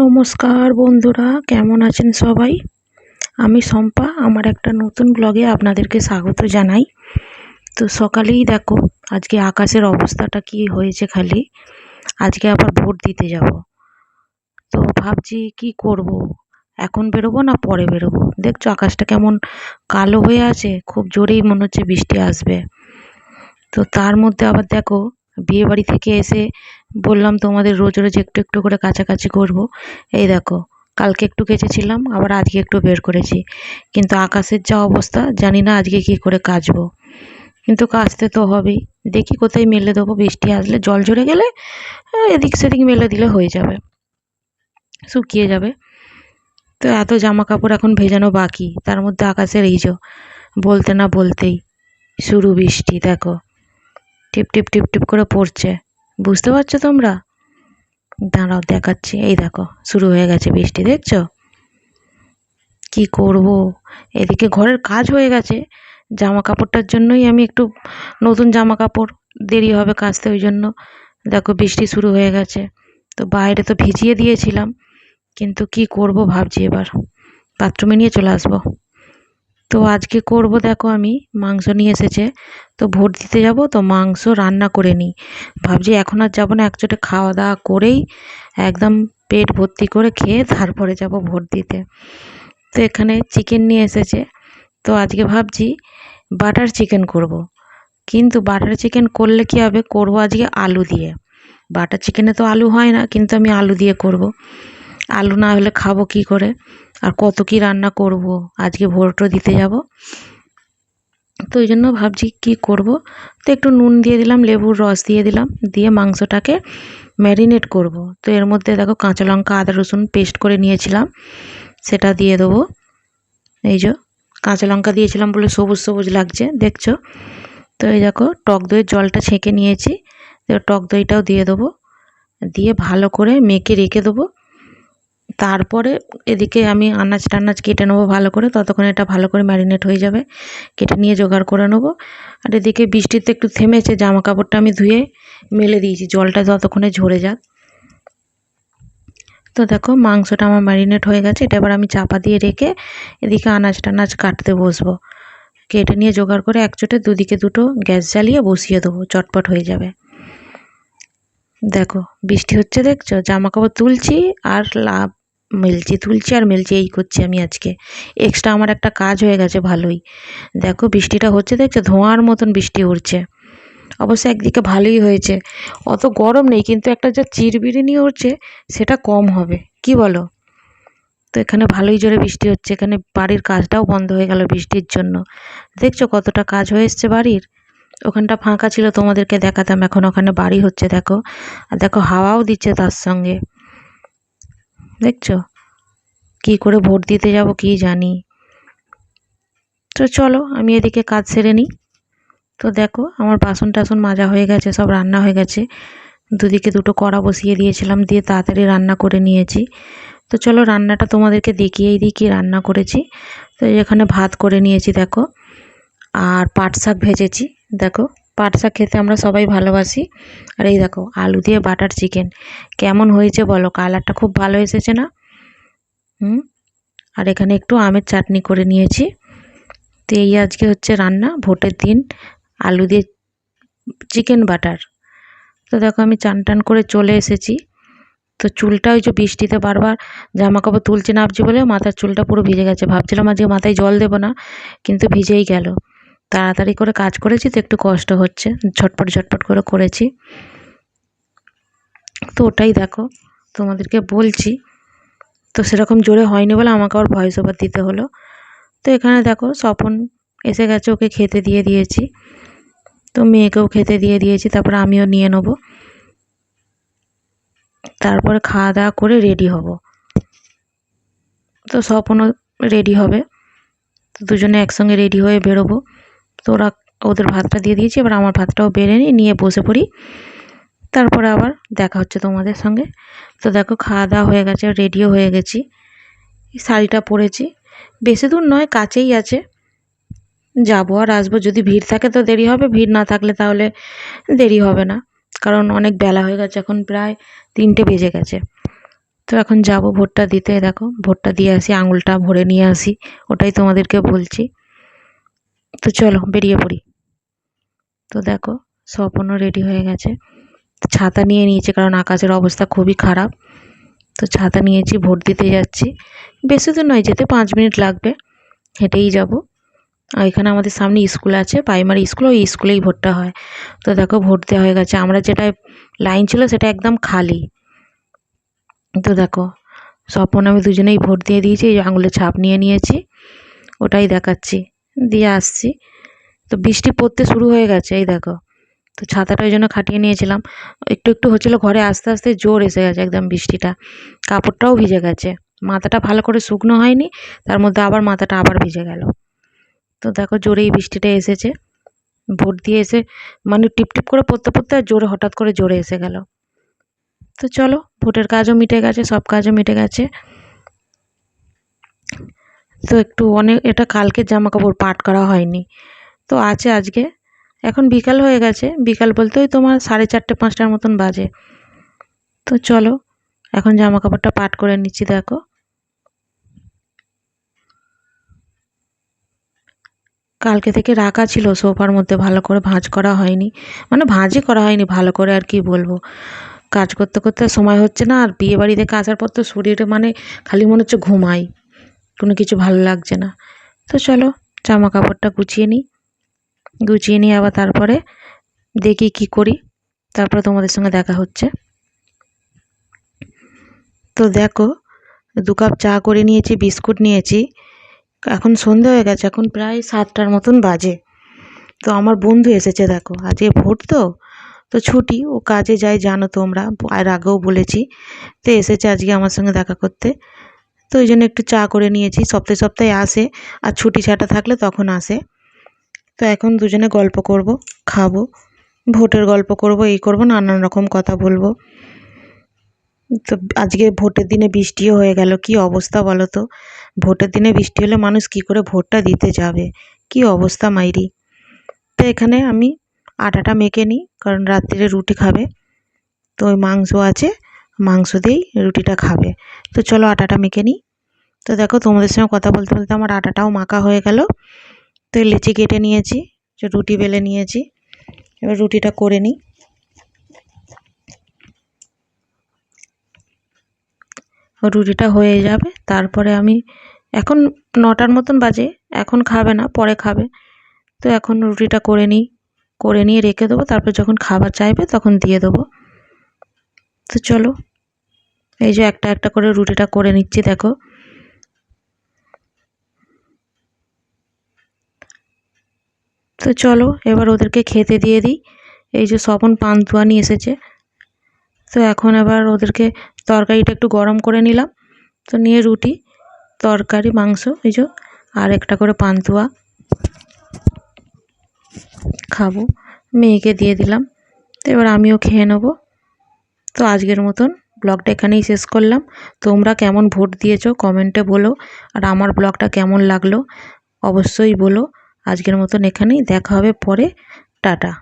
নমস্কার বন্ধুরা, কেমন আছেন সবাই? আমি শম্পা, আমার একটা নতুন ব্লগে আপনাদেরকে স্বাগত জানাই। তো সকালেই দেখো, আজকে আকাশের অবস্থাটা কি হয়েছে খালি? আজকে আবার ভোট দিতে যাব। তো ভাবছি কি করব? এখন বেরোবো না পরে বেরোবো? দেখছ আকাশটা কেমন কালো হয়ে আছে, খুব জোরেই মনে হচ্ছে বৃষ্টি আসবে। তো তার মধ্যে আবার দেখো বিয়ে বাড়ি থেকে এসে বললাম তোমাদের রোজ রোজ একটু একটু করে কাছাকাছি করব এই দেখো, কালকে একটু কেচেছিলাম, আবার আজকে একটু বের করেছি। কিন্তু আকাশের যা অবস্থা, জানি না আজকে কি করে কাচবো। কিন্তু কাচতে তো হবেই। দেখি কোথায় মেলে দেবো, বৃষ্টি আসলে জল ঝরে গেলে এদিক সেদিক মেলে দিলে হয়ে যাবে। শুকিয়ে যাবে। তো এত জামা কাপড় এখন ভেজানো বাকি, তার মধ্যে আকাশের এই যে, বলতে না বলতেই শুরু বৃষ্টি, দেখো। টিপ টিপ টিপ টিপ করে পড়ছে। বুঝতে পারছ তোমরা? দাঁড়াও, দেখাচ্ছি। এই দেখো, শুরু হয়ে গেছে বৃষ্টি, দেখছ? কি করব? এদিকে ঘরের কাজ হয়ে গেছে। জামা কাপড়টার জন্যই আমি একটু নতুন জামা কাপড় দেরি হবে কাচতে ওই জন্য দেখো বৃষ্টি শুরু হয়ে গেছে। তো বাইরে তো ভিজিয়ে দিয়েছিলাম, কিন্তু কি করব ভাবছি এবার। বাথরুমে নিয়ে চলে আসব। তো আজকে করব দেখো আমি, মাংস নিয়ে এসেছে। তো ভোট দিতে যাব, তো মাংস রান্না করে নিই। ভাবছি এখন আর যাব না একচোটে খাওয়া দাওয়া করেই একদম পেট ভর্তি করে খেয়ে তারপরে যাব ভোট দিতে। তো এখানে চিকেন নিয়ে এসেছে। তো আজকে ভাবছি বাটার চিকেন করব। কিন্তু বাটার চিকেন করলে কি হবে? করব আজকে আলু দিয়ে। বাটার চিকেনে তো আলু হয় না, কিন্তু আমি আলু দিয়ে করব। আলু না হলে খাব কি করে? আর কত কি রান্না করব? আজকে ভোটও দিতে যাব। তো ওই জন্য ভাবছি কী করব? তো একটু নুন দিয়ে দিলাম, লেবুর রস দিয়ে দিলাম, দিয়ে মাংসটাকে ম্যারিনেট করব। তো এর মধ্যে দেখো কাঁচা লঙ্কা, আদা, রসুন পেস্ট করে নিয়েছিলাম, সেটা দিয়ে দেবো। এই যে কাঁচা লঙ্কা দিয়েছিলাম বলে সবুজ সবুজ লাগছে, দেখছ? তো এই দেখো টক দইয়ের জলটা ছেঁকে নিয়েছি, তো টক দইটাও দিয়ে দেবো। দিয়ে ভালো করে মেখে রেখে দেবো। তারপরে এদিকে আমি আনাজ টানাজ কেটে নেব ভালো করে, ততক্ষণ এটা ভালো করে ম্যারিনেট হয়ে যাবে। কেটে নিয়ে জোগাড় করে নেব। আর এদিকে বৃষ্টিতে একটু থেমেছে জামা কাপড়টা আমি ধুয়ে মেলে দিয়েছি, জলটা ততক্ষণে ঝরে যাক। তো দেখো, মাংসটা আমার ম্যারিনেট হয়ে গেছে, এটা এবার আমি চাপা দিয়ে রেখে এদিকে আনাজ টানাজ কাটতে বসবো। কেটে নিয়ে জোগাড় করে একচোটে দুদিকে দুটো গ্যাস জ্বালিয়ে বসিয়ে দেবো, চটপট হয়ে যাবে। দেখো, বৃষ্টি হচ্ছে দেখছ? জামা কাপড় তুলছি আর লাভ মেলছি তুলছি আর মেলছি এই করছি আমি আজকে। এক্সট্রা আমার একটা কাজ হয়ে গেছে ভালোই। দেখো বৃষ্টিটা হচ্ছে দেখছ, ধোঁয়ার মতন বৃষ্টি উঠছে অবশ্য একদিকে ভালোই হয়েছে। অত গরম নেই, কিন্তু একটা যা চিরবিরিনি উঠছে সেটা কম হবে। কি বলো? তো এখানে ভালোই জোরে বৃষ্টি হচ্ছে। এখানে বাড়ির কাজটাও বন্ধ হয়ে গেল বৃষ্টির জন্য। দেখছ কতটা কাজ হয়ে এসছে বাড়ির? ওখানটা ফাঁকা ছিল, তোমাদেরকে দেখাতাম। এখন ওখানে বাড়ি হচ্ছে, দেখো। আর দেখো হাওয়াও দিচ্ছে তার সঙ্গে। দেখছ? কি করে ভোট দিতে যাব কি জানি। তো চলো, আমি এদিকে কাজ সেরে নিই। তো দেখো, আমার বাসন টাসন মাজা হয়ে গেছে, সব রান্না হয়ে গেছে। দুদিকে দুটো কড়া বসিয়ে দিয়েছিলাম, দিয়ে তাড়াতাড়ি রান্না করে নিয়েছি। তো চলো, রান্নাটা তোমাদেরকে দেখিয়েই দিই কী রান্না করেছি। তো এখানে ভাত করে নিয়েছি, দেখো। আর পাট শাক ভেজেছি, দেখো। পাট শাক খেতে আমরা সবাই ভালোবাসি। আর এই দেখো, আলু দিয়ে বাটার চিকেন। কেমন হয়েছে বলো? কালারটা খুব ভালো এসেছে না? হুম? আর এখানে একটু আমের চাটনি করে নিয়েছি। তো এই আজকে হচ্ছে রান্না, ভোটের দিন, আলু দিয়ে চিকেন বাটার। তো দেখো, আমি চান টান করে চলে এসেছি। তো চুলটা ওই যে বৃষ্টিতে বারবার জামা কাপড় তুলছে নামছি বলে মাথার চুলটা পুরো ভিজে গেছে। ভাবছিলাম আজকে মাথায় জল দেবো না, কিন্তু ভিজেই গেল। তাড়াতাড়ি করে কাজ করেছি তো একটু কষ্ট হচ্ছে। ঝটপট ঝটপট করে করেছি। তো ওটাই দেখো, তোমাদেরকে বলছি। তো সেরকম জোরে হয়নি বলে আমাকে আবার ভয়েস ওভার দিতে হলো। তো এখানে দেখো, স্বপন এসে গেছে, ওকে খেতে দিয়ে দিয়েছি। তো মেয়েকেও খেতে দিয়ে দিয়েছি, তারপরে আমিও নিয়ে নেব। তারপরে খাওয়া দাওয়া করে রেডি হব। তো স্বপনও রেডি হবে। তো দুজনে একসঙ্গে রেডি হয়ে বেরোবো। তো ওরা ওদের ভাতটা দিয়ে দিয়েছি, এবার আমার ভাতটাও বেড়ে নিই, নিয়ে বসে পড়ি। তারপরে আবার দেখা হচ্ছে তোমাদের সঙ্গে। তো দেখো খাওয়া দাওয়া হয়ে গেছে রেডিও হয়ে গেছি। শাড়িটা পরেছি। বেশি দূর নয়, কাছেই আছে। যাব আর আসব, যদি ভিড় থাকে তো দেরি হবে, ভিড় না থাকলে তাহলে দেরি হবে না। কারণ অনেক বেলা হয়ে গেছে, এখন প্রায় তিনটে বেজে গেছে। তো এখন যাব ভোটটা দিতে, দেখো ভোটটা দিয়ে আসি, আঙুলটা ভরে নিয়ে আসি, ওটাই তোমাদেরকে বলছি। তো চলো, বেরিয়ে পড়ি। তো দেখো স্বপনও রেডি হয়ে গেছে। তো ছাতা নিয়ে নিয়েছি, কারণ আকাশের অবস্থা খুবই খারাপ। তো ছাতা নিয়েছি, ভোট দিতে যাচ্ছি। বেশি দূর নয়, যেতে পাঁচ মিনিট লাগবে। হেঁটেই যাব। আর এখানে আমাদের সামনে স্কুল আছে প্রাইমারি স্কুল ওই স্কুলেই ভোটটা হয়। তো দেখো, ভোট দেওয়া হয়ে গেছে। আমরা যেটায় লাইন ছিল, সেটা একদম খালি। তো দেখো, স্বপন আমি দুজনেই ভোট দিয়ে দিয়েছি, এই আঙুলে ছাপ নিয়ে নিয়েছি, ওটাই দেখাচ্ছি। দিয়ে আসছি। তো বৃষ্টি পড়তে শুরু হয়ে গেছে, এই দেখো। তো ছাতাটা ওই জন্য খাটিয়ে নিয়েছিলাম। একটু একটু হচ্ছিল ঘরে আস্তে আস্তে জোর এসে গেছে একদম বৃষ্টিটা। কাপড়টাও ভিজে গেছে। মাথাটা ভালো করে শুকনো হয়নি, তার মধ্যে আবার মাথাটা আবার ভিজে গেল। তো দেখো জোরেই বৃষ্টিটা এসেছে। ভোট দিয়ে এসে মানে টিপ টিপ করে পড়তে পড়তে আর জোরে হঠাৎ করে জোরে এসে গেল। তো চলো, ভোটের কাজও মিটে গেছে, সব কাজও মিটে গেছে। তো একটু অনেক, এটা কালকের জামা কাপড় পাট করা হয়নি। তো আছে আজকে। এখন বিকাল হয়ে গেছে। বিকাল বলতে ওই তোমার সাড়ে চারটে, পাঁচটার মতন বাজে। তো চলো, এখন জামা কাপড়টা পাট করে নিচ্ছি, দেখো। কালকে থেকে রাখা ছিল সোফার মধ্যে, ভালো করে ভাঁজ করা হয়নি। মানে ভাঁজই করা হয়নি, ভালো করে আর কি বলব। কাজ করতে করতে সময় হচ্ছে না, আর বিয়ে বাড়ি থেকে পর তো শরীরে মানে খালি মনে হচ্ছে ঘুমাই। কোনো কিছু ভালো লাগছে না। তো চলো জামা কাপড়টা গুছিয়ে নিই। গুছিয়ে নিয়ে আবার তারপরে দেখি কি করি। তারপরে তোমাদের সঙ্গে দেখা হচ্ছে। তো দেখো, দু কাপ চা করে নিয়েছি, বিস্কুট নিয়েছি। এখন সন্ধে হয়ে গেছে, এখন প্রায় সাতটার মতন বাজে। তো আমার বন্ধু এসেছে দেখো, আজকে ভোট তো তো ছুটি, ও কাজে যায়, জানো তোমরা আর আগেও বলেছি। তো এসেছে আজকে আমার সঙ্গে দেখা করতে। তো ওই জন্য একটু চা করে নিয়েছি। সপ্তাহে সপ্তাহে আসে আর ছুটি ছাটা থাকলে তখন আসে। তো এখন দুজনে গল্প করব, খাব, ভোটের গল্প করব, এই করব, নানান রকম কথা বলব। তো আজকে ভোটের দিনে বৃষ্টিও হয়ে গেল, কি অবস্থা বলো তো? ভোটের দিনে বৃষ্টি হলে মানুষ কি করে ভোটটা দিতে যাবে? কি অবস্থা মাইরি? তো এখানে আমি আটাটা মেখে নিই, কারণ রাত্রিরে রুটি খাবে। তো ওই মাংস আছে মাংস দিয়েই রুটিটা খাবে। তো চলো আটাটা মেখে নিই। তো দেখো তোমাদের সঙ্গে কথা বলতে বলতে আমার আটাটাও মাখা হয়ে গেল। তো লিচি কেটে নিয়েছি, যে রুটি বেলে নিয়েছি। এবার রুটিটা করে নিই। রুটিটা হয়ে যাবে, তারপরে আমি এখন নটার মতন বাজে, এখন খাবে না, পরে খাবে। তো এখন রুটিটা করে নিই, করে নিয়ে রেখে দেবো, তারপর যখন খাবার চাইবে তখন দিয়ে দেবো। তো চলো। এই যে একটা একটা করে রুটিটা করে নিচ্ছি, দেখো। তো চলো, এবার ওদেরকে খেতে দিয়ে দিই। এই যে স্বপন পান্তুয়া নিয়ে এসেছে। তো এখন এবার ওদেরকে তরকারিটা একটু গরম করে নিলাম। তো নিয়ে রুটি, তরকারি, মাংস, এই যে, আর একটা করে পান্তুয়া খাব। মেয়েকে দিয়ে দিলাম। তো এবার আমিও খেয়ে নেব। তো আজকের মতন ব্লগটা এখানেই শেষ করলাম। তোমরা কেমন ভোট দিয়েছ কমেন্টে বলো। আর আমার ব্লগটা কেমন লাগল অবশ্যই বলো। আজকের মতন এখানেই দেখা হবে পরে। টাটা।